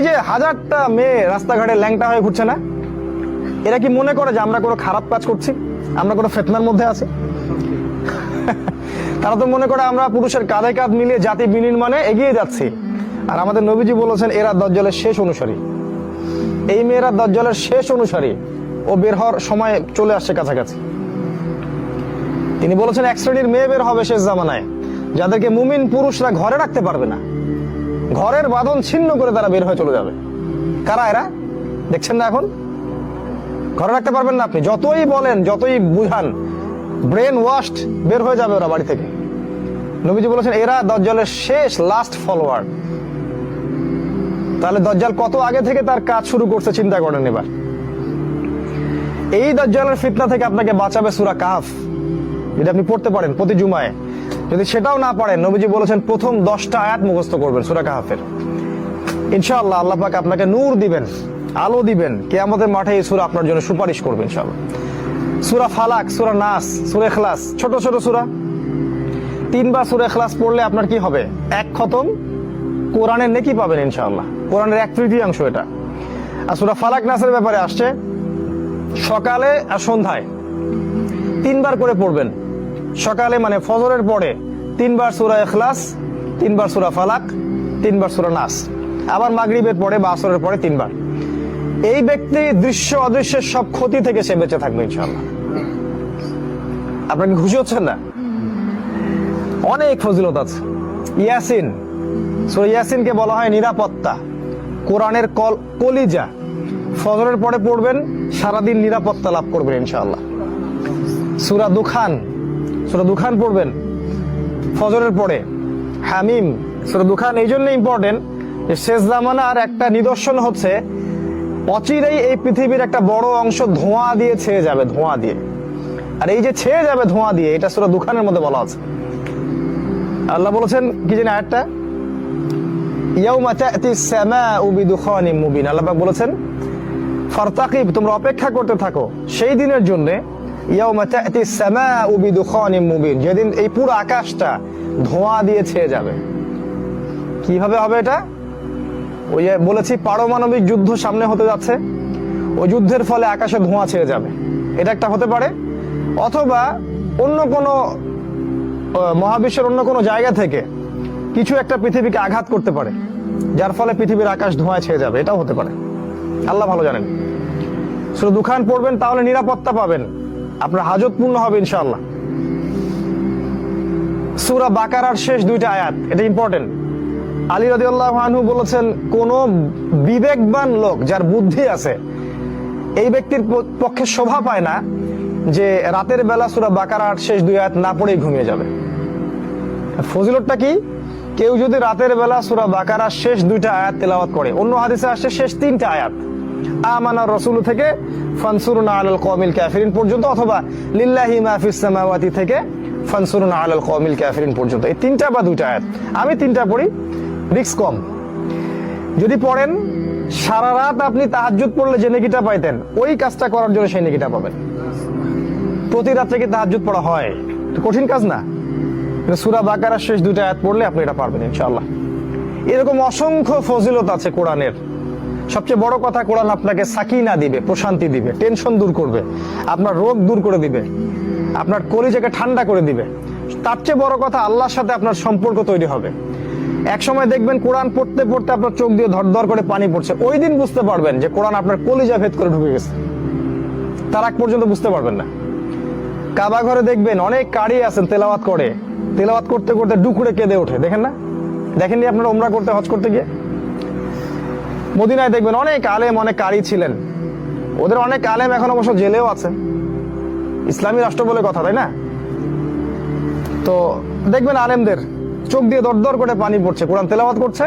এই যে হাজারটা মেয়ে রাস্তাঘাটে ল্যাংটা হয়ে ঘুরছে না, এরা কি মনে করে যে আমরা কোনো খারাপ কাজ করছি? আমরা কোনো ফেতনার মধ্যে আছি? তারা তো মনে করে আমরা পুরুষের কাঁধে কাঁধ মিলিয়ে জাতি বিনির্মাণে এগিয়ে যাচ্ছি। আর আমাদের নবীজি বলেছেন, এরা দজ্জলের শেষ অনুসারী। এই মেয়েরা দজ্জলের শেষ অনুসারী। ও বের হওয়ার সময় চলে আসছে কাছাকাছি। তিনি বলেছেন, এক শ্রেণির মেয়ে বের হবে শেষ জামানায়। যাদেরকে মুমিন পুরুষরা ঘরে রাখতে পারবে না। ঘরের বাঁধন ছিন্ন করে তারা বের হয়ে চলে যাবে। কারা এরা? দেখছেন না এখন? ঘরে রাখতে পারবেন না আপনি। যতই বলেন, যতই বুঝান ব্রেন ওয়াশড বের হয়ে যাবে ওরা বাড়ি থেকে। নবীজি বলেছেন, এরা দজ্জালের শেষ লাস্ট ফলোয়ার তাহলে দজ্জাল কত আগে থেকে তার কাজ শুরু করছে, চিন্তা করেন এবার। এই দজ্জালের ফিতনা থেকে আপনাকে বাঁচাবে সুরা কাহাফ। যদি আপনি পড়তে পারেন, প্রতি জুমায়। যদি সেটাও না পারেন, নবীজি বলেছেন প্রথম দশটা আয়াত মুখস্থ করবেন, সুরা কাহাফের। ইনশাআল্লাহ আল্লাহ পাক আপনাকে নূর দিবেন, আলো দিবেন কে আমাদের মাঠে এই সুরা আপনার জন্য সুপারিশ করবে ইনশাআল্লাহ। সুরা ফালাক, সুরা নাস, সুরা এখলাস ছোট ছোট সুরা। তিনবার সুরা এখলাস পড়লে আপনার কি হবে? এক খতম। কোরআনের নেকি পাবেন ইনশাআল্লাহ। কোরআনের এক তৃতীয়াংশ এটা। আর সুরা ফালাক নাসের ব্যাপারে আসছে, সকালে আর সন্ধ্যায়। তিনবার করে পড়বেন। সকালে মানে ফজরের পরে তিনবার সুরা এখলাস তিনবার সুরা ফালাক, তিনবার সুরা নাস। আবার মাগরিবের পরে বা আসরের পরে তিনবার। এই ব্যক্তি দৃশ্য অদৃশ্যের সব ক্ষতি থেকে সে বেঁচে থাকবে ইনশাআল্লাহ। আপনার কি খুশি হচ্ছেন না? অনেক ফজিলত আছে। ইয়াসিন সো ইয়াসিনকে বলা হয় নিরাপত্তা। কোরআনের কল কলিজা। ফজরের পরে পড়বেন, সারাদিন নিরাপত্তা লাভ করবেন ইনশাআল্লাহ। সুরা দুখান সুরা দুখান পড়বেন। ফজরের পরে। হামিম, সুরা দুখান, এই জন্য ইম্পর্টেন্ট শেষ জামানার একটা নিদর্শন হচ্ছে, অচিরেই এই পৃথিবীর একটা বড় অংশ ধোঁয়া দিয়ে ছেয়ে যাবে, ধোঁয়া দিয়ে। আর এই যে ছেয়ে যাবে ধোঁয়া দিয়ে, এটা সুরা দুখানের মধ্যে বলা আছে। আল্লাহ বলেছেন, কি জানি আয়াতটা? ইয়াউমা তা'তি সামাউ বিদুখানিম মুবিন। আল্লাহ পাক বলেছেন, ফারতাকিব, তোমরা অপেক্ষা করতে থাকো, সেই দিনের জন্য যেদিন এই পুরো আকাশটা ধোঁয়া দিয়ে ছেয়ে যাবে। কীভাবে হবে এটা? ওই যে বলেছি, পারমাণবিক যুদ্ধ সামনে হতে যাচ্ছে। ওই যুদ্ধের ফলে আকাশে ধোঁয়া ছেড়ে যাবে। এটা একটা হতে পারে। অথবা অন্য কোনো মহাবিশ্বের অন্য কোনো জায়গা থেকে কিছু একটা পৃথিবীকে আঘাত করতে পারে, যার ফলে পৃথিবীর আকাশ ধোঁয়ায় ছেয়ে যাবে। এটাও হতে পারে। আল্লাহ ভালো জানেন। শুধু দুখান পড়বেন, তাহলে নিরাপত্তা পাবেন। আপনার হাজত পূর্ণ হবে ইনশাল্লাহ সুরা বাকারার শেষ দুইটা আয়াত, এটা ইম্পর্টেন্ট আলী রাদিয়াল্লাহু আনহু বলেছেন, কোন বিবেকবান লোক যার বুদ্ধি আছে, এই ব্যক্তির পক্ষে শোভা পায় না যে রাতের বেলা সুরা বাকারার শেষ দুই আয়াত না পড়েই ঘুমিয়ে যাবে। ফজিলতটা কি? কেউ যদি রাতের বেলা সুরা বাকারার শেষ দুইটা আয়াত তেলাওয়াত করে, অন্য হাদিসে আসছে শেষ তিনটা আয়াত। আমানা রসুল থেকে, ফানসুরুনা আলাল কওমিল কাফিরিন পর্যন্ত, অথবা লিল্লাহি মা সামাওয়াতি থেকে, ফানসুরুনা আলাল কওমিল কাফিরিন পর্যন্ত। এই তিনটা বা দুইটা আয়াত। আমি তিনটা পড়ি, রিস্ক কম। যদি পড়েন, সারা রাত আপনি তাহাজ্জুদ পড়লে যে নেকিটা পাইতেন, ওই কাজটা করার জন্য সেই নেকিটা পাবেন। প্রতি রাত্রে কি তাহাজ্জুদ পড়া হয়? কঠিন কাজ না। সূরা বাকারার শেষ দুইটা আয়াত পড়লে আপনি এটা পারবেন, ইনশাআল্লাহ। এরকম অসংখ্য ফজিলত আছে কোরআনের। সবচেয়ে বড় কথা, কোরআন আপনাকে সাকিনা দিবে, প্রশান্তি দিবে টেনশন দূর করবে, আপনার রোগ দূর করে দিবে, আপনার কলিজাকে ঠান্ডা করে দিবে। তার চেয়ে বড় কথা, আল্লাহর সাথে আপনার সম্পর্ক তৈরি হবে। এক সময় দেখবেন কোরআন পড়তে পড়তে আপনার চোখ দিয়ে ধরধর করে পানি পড়ছে। ওই দিন বুঝতে পারবেন যে কোরআন আপনার কলিজা ভেদ করে ঢুকে গেছে। তার আগ পর্যন্ত বুঝতে পারবেন না। কাবা ঘরে দেখবেন অনেক কারি আছেন, তেলাওয়াত করে। তেলাওয়াত করতে করতে ডুকুরে কেঁদে ওঠে। দেখেন না? দেখেননি আপনারা ওমরা করতে, হজ করতে গিয়ে? মদিনায় দেখবেন অনেক আলেম, অনেক কারি ছিলেন। ওদের অনেক আলেম এখন অবশ্য জেলেও আছে। ইসলামী রাষ্ট্র বলে কথা, তাই না? তো দেখবেন আলেমদের চোখ দিয়ে দরদর করে পানি পড়ছে, কোরআন তেলাওয়াত করছে।